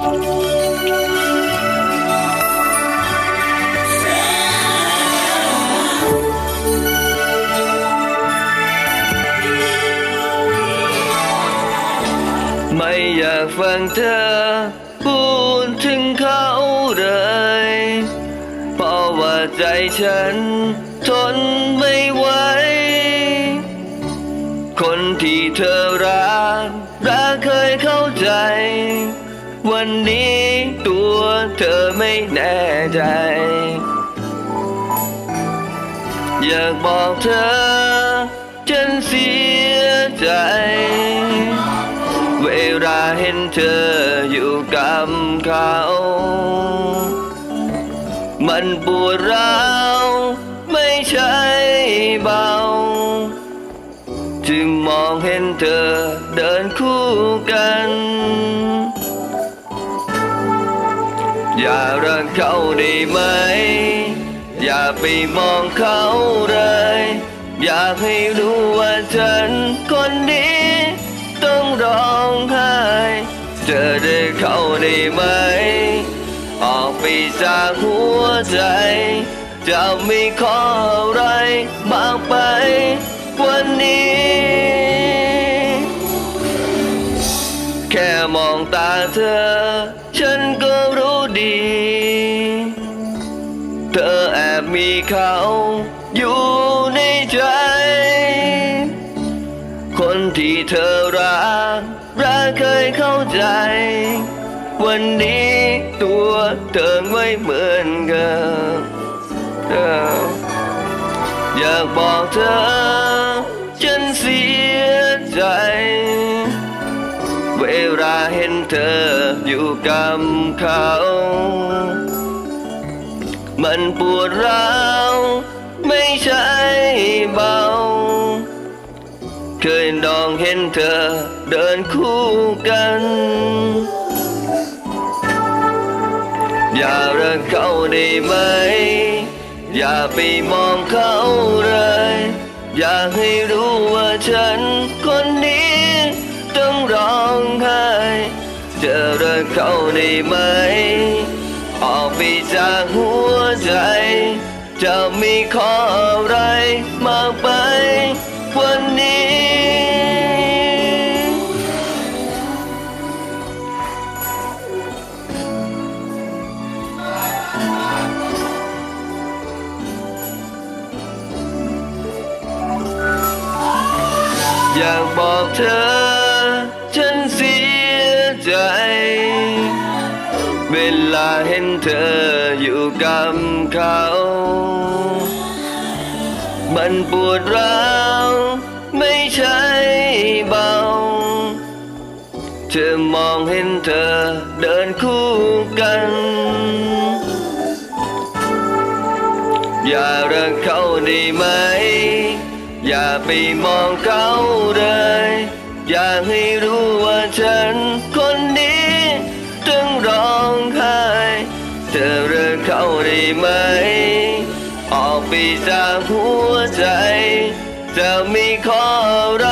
ไม่อยากฟังเธอพูดถึงเขาเลย เพราะว่าใจฉันทนไม่ไหวคนที่เธอรัก วันนี้ตัวเธอไม่แน่ใจ อยากบอกเธอ ฉันเสียใจ เวลาเห็นเธออยู่กับเขา มันปวดร้าวไม่ใช่เบาจึงมองเห็นเธอเดินคู่กัน รักเขาได้ไหม อย่าไปมองเขาเลย อยากให้รู้ว่าฉันคนนี้ ต้องร้องไห้เจอได้เขาได้ไหม ออกไปจากหัวใจ จะมีข้ออะไรมากไปวันนี้ แค่มองตาเธอ ฉันก็ เธอแอบมีเขาอยู่ในใจ คนที่เธอรักรักเคยเข้าใจ วันนี้ตัวเธอไม่เหมือนกันอยากบอกเธอ ฉันเสียใจ เวลาเห็นเธออยู่กับเขา มันปวดร้าว ไม่ใช่เบา เคยลองเห็นเธอเดินคู่กัน อย่ารักเขาได้ไหม อย่าไปมองเขาเลย อยากให้รู้ว่าฉันคนนี้ต้องร้องไห้ จะรักเขาได้ไหม ออกไปจากหัวใจ จะมีข้ออะไรมากไปวันนี้ อยากบอกเธอ เวลาเห็นเธออยู่กับเขา มันปวดร้าวไม่ใช่เบา เธอมองเห็นเธอเดินคู่กัน อย่ารักเขาได้ไหม อย่าไปมองเขาเลย อยากให้รู้ว่าฉัน ร้องไห้เธอเรักเขาได้ไหม ออกไปจากหัวใจ จะมีข้ออะไร